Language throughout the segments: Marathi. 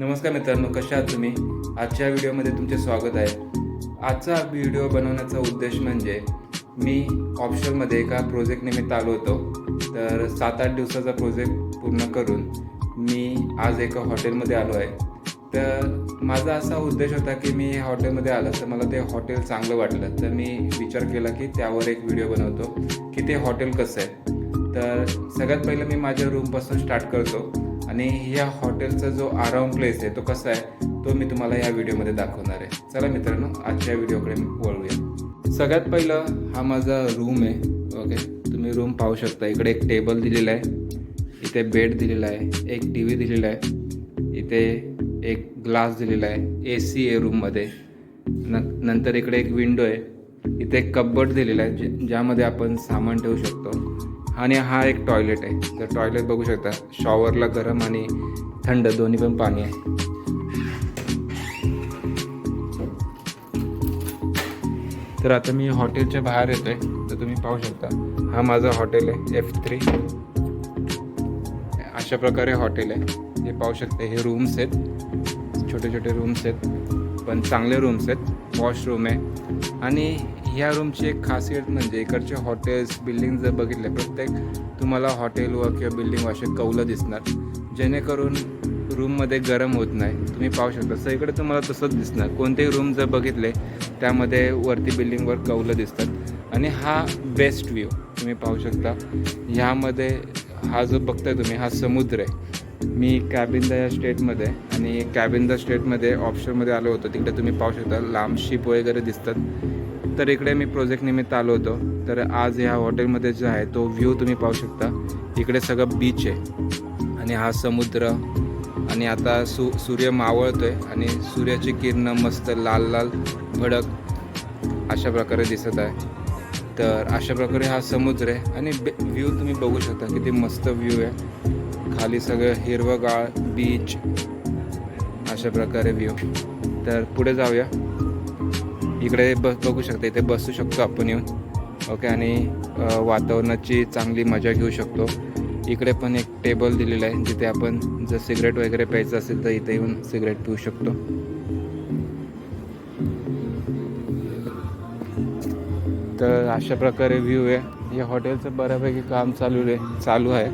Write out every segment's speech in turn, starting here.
नमस्कार मित्रांनो कशा आहात तुम्ही? आजच्या व्हिडिओमध्ये तुमचे स्वागत आहे. आजचा व्हिडिओ बनवण्याचा उद्देश म्हणजे मी ऑप्शनमध्ये एका प्रोजेक्ट निमित्त आलो होतो. तर सात आठ दिवसाचा प्रोजेक्ट पूर्ण करून मी आज एका हॉटेलमध्ये आलो आहे. तर माझा असा उद्देश होता की मी हॉटेलमध्ये आलं तर मला ते हॉटेल चांगलं वाटलं. तर मी विचार केला की त्यावर एक व्हिडिओ बनवतो की ते हॉटेल कसं आहे. तर सगळ्यात पहिलं मी माझ्या रूमपासून स्टार्ट करतो. आणि ह्या हॉटेलचा जो आराम प्लेस आहे तो कसा आहे तो मी तुम्हाला या व्हिडिओमध्ये दाखवणार आहे. चला मित्रांनो आजच्या व्हिडिओकडे मी वळूया. सगळ्यात पहिलं हा माझा रूम आहे. ओके तुम्ही रूम पाहू शकता. इकडे एक टेबल दिलेला आहे. इथे बेड दिलेला आहे. एक टी व्ही दिलेला आहे. इथे एक ग्लास दिलेला आहे. ए सी आहे रूममध्ये न नंतर इकडे एक विंडो आहे. इथे एक कपबोर्ड दिलेला आहे जे ज्यामध्ये आपण सामान ठेवू शकतो. आणि हा एक टॉयलेट आहे. तर टॉयलेट बघू शकता शॉवरला गरम आणि थंड दोन्ही पण पाणी आहे. तर आता मी हॉटेलच्या बाहेर येतो आहे तर तुम्ही पाहू शकता हा माझा हॉटेल आहे एफ थ्री अशा प्रकारे हॉटेल आहे. हे पाहू शकता हे रूम्स आहेत. छोटे छोटे रूम्स आहेत पण चांगले रूम्स आहेत. वॉशरूम आहे. आणि ह्या रूमची एक खासियत म्हणजे इकडचे हॉटेल्स बिल्डिंग जर बघितले प्रत्येक तुम्हाला हॉटेलवर किंवा बिल्डिंग असे कौलं दिसणार. जेणेकरून रूममध्ये गरम होत नाही. तुम्ही पाहू शकता. सगळीकडे तुम्हाला तसंच दिसणार. कोणतेही रूम जर बघितले त्यामध्ये वरती बिल्डिंगवर कौलं दिसतात. आणि हा बेस्ट व्ह्यू तुम्ही पाहू शकता. ह्यामध्ये हा जो बघताय तुम्ही हा समुद्र आहे. मी कॅबिंदा या स्टेटमध्ये आणि कॅबिंदा स्टेटमध्ये ऑप्शनमध्ये आलो होतो. तिकडे तुम्ही पाहू शकता. लांब शिप वगैरे दिसतात. तर इकडे मी प्रोजेक्ट निमित्त आलो होतो. तर आज ह्या हॉटेलमध्ये जो आहे तो व्ह्यू तुम्ही पाहू शकता. इकडे सगळं बीच आहे. आणि हा समुद्र. आणि आता सु सूर्य मावळतोय. आणि सूर्याची किरणं मस्त लाल लाल भडक अशा प्रकारे दिसत आहे. तर अशा प्रकारे हा समुद्र आहे. आणि व्ह्यू तुम्ही बघू शकता किती मस्त व्ह्यू आहे. खाली सगळं हिरवगाळ बीच अशा प्रकारे व्ह्यू तर पुढे जाऊया. इकडे बस बघू शकता इथे बसू शकतो आपण येऊन. ओके आणि वातावरणाची चांगली मजा घेऊ शकतो. इकडे पण एक टेबल दिलेला आहे जिथे आपण जर सिगरेट वगैरे प्यायचं असेल तर इथे येऊन सिगरेट पिऊ शकतो. तर अशा प्रकारे व्ह्यू आहे. या हॉटेलचं बऱ्यापैकी काम चालू आहे चालू आहे.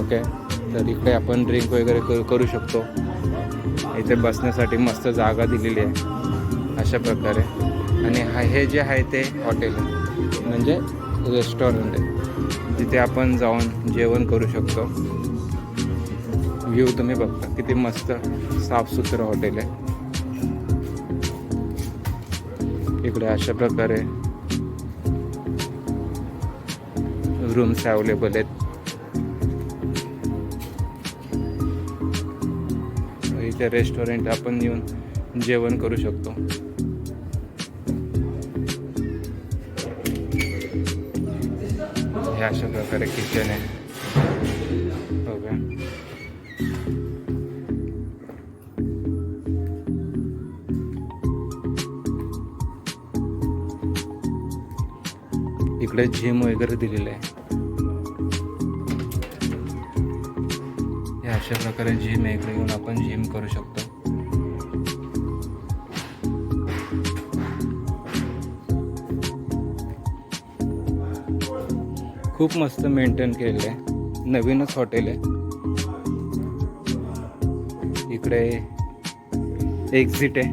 ओके तर इकडे आपण ड्रिंक वगैरे करू करू शकतो. इथे बसण्यासाठी मस्त जागा दिलेली आहे. अशा प्रकारे. आणि हा हे जे आहे ते हॉटेल. म्हणजे रेस्टॉरंट आहे. तिथे आपण जाऊन जेवण करू शकतो. व्ह्यू तुम्ही बघता. किती मस्त साफसुथरं हॉटेल आहे. इकडे अशा प्रकारे रूम्स अवेलेबल आहेत. इथे रेस्टॉरंट आपण येऊन जेवण करू शकतो. हे अशा प्रकारे किचन आहे. ओके इकडे जिम वगैरे दिलेलं आहे. अशा प्रकारे जिम आहे. इकडे येऊन आपण जिम करू शकतो. खूप मस्त मेंटेन केलेलं आहे. नवीनच हॉटेल आहे. इकडे एक्झिट आहे.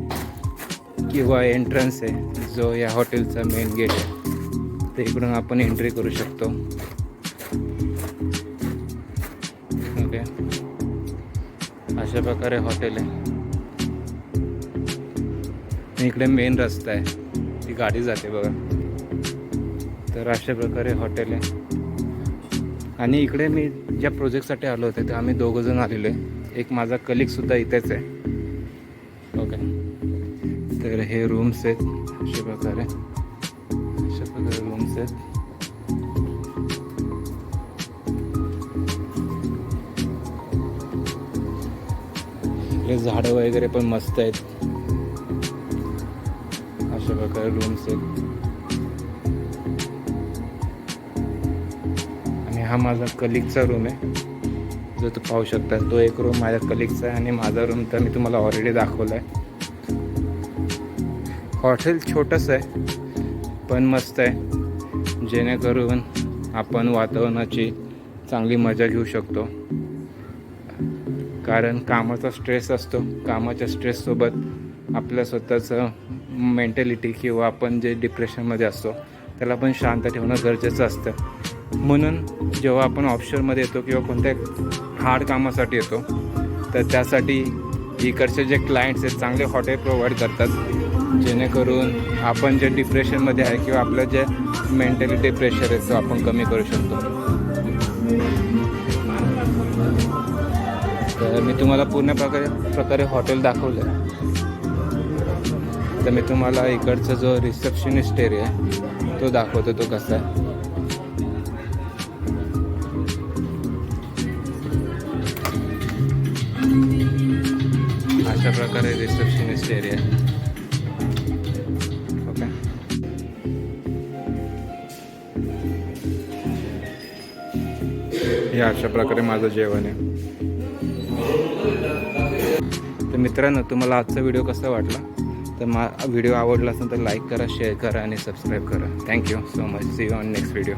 किंवा एंट्रन्स आहे. जो या हॉटेलचा मेन गेट आहे. तर इकडून आपण एंट्री करू शकतो. ओके अशा प्रकारे हॉटेल आहे. इकडे मेन रस्ता आहे. ती गाडी जाते बघा. तर अशा प्रकारे हॉटेल आहे. आणि इकडे मी ज्या प्रोजेक्टसाठी आलो होते तर आम्ही दोघं जण आलेलो आहे. एक माझा कलिगसुद्धा इथेच आहे. ओके तर हे रूम्स आहेत. अशा प्रकारे. अशा प्रकारे रूम्स आहेत. इकडे झाडं वगैरे पण मस्त आहेत. अशा प्रकारे रूम्स आहेत. आणि हा माझा कलिगचा रूम आहे. जो तू पाहू शकता तो एक रूम माझ्या कलिकचा आहे आणि माझा रूम तर मी तुम्हाला ऑलरेडी दाखवला आहे हॉटेल छोटंसं आहे पण मस्त आहे. जेणेकरून आपण वातावरणाची चांगली मजा घेऊ शकतो. कारण कामाचा स्ट्रेस असतो. कामाच्या स्ट्रेससोबत आपल्या स्वतःचं मेंटॅलिटी किंवा आपण जे डिप्रेशनमध्ये असतो त्याला पण शांत ठेवणं गरजेचं असतं. म्हणून जेव्हा आपण ऑप्शनमध्ये येतो किंवा कोणत्या हार्ड कामासाठी येतो तर त्यासाठी इकडचे जे क्लायंट्स आहेत चांगले हॉटेल प्रोव्हाइड करतात. जेणेकरून आपण जे डिप्रेशनमध्ये आहे किंवा आपलं जे मेंटॅलिटी प्रेशर आहे तो आपण कमी करू शकतो. तर मी तुम्हाला पूर्ण प्रकारे प्रकारे हॉटेल दाखवलं आहे तर मी तुम्हाला इकडचा जो रिसेप्शनिस्ट एरिया आहे तो दाखवतो तो कसा आहे. अशा प्रकारे रिसेप्शनिस्ट एरिया आहे. ओके. हे अशा प्रकारे माझं जेवण आहे. तर मित्रांनो तुम्हाला आजचा व्हिडिओ कसा वाटला? तर मा व्हिडिओ आवडला असेल तर लाईक करा शेअर करा आणि सबस्क्राईब करा. Thank you so much see you on next video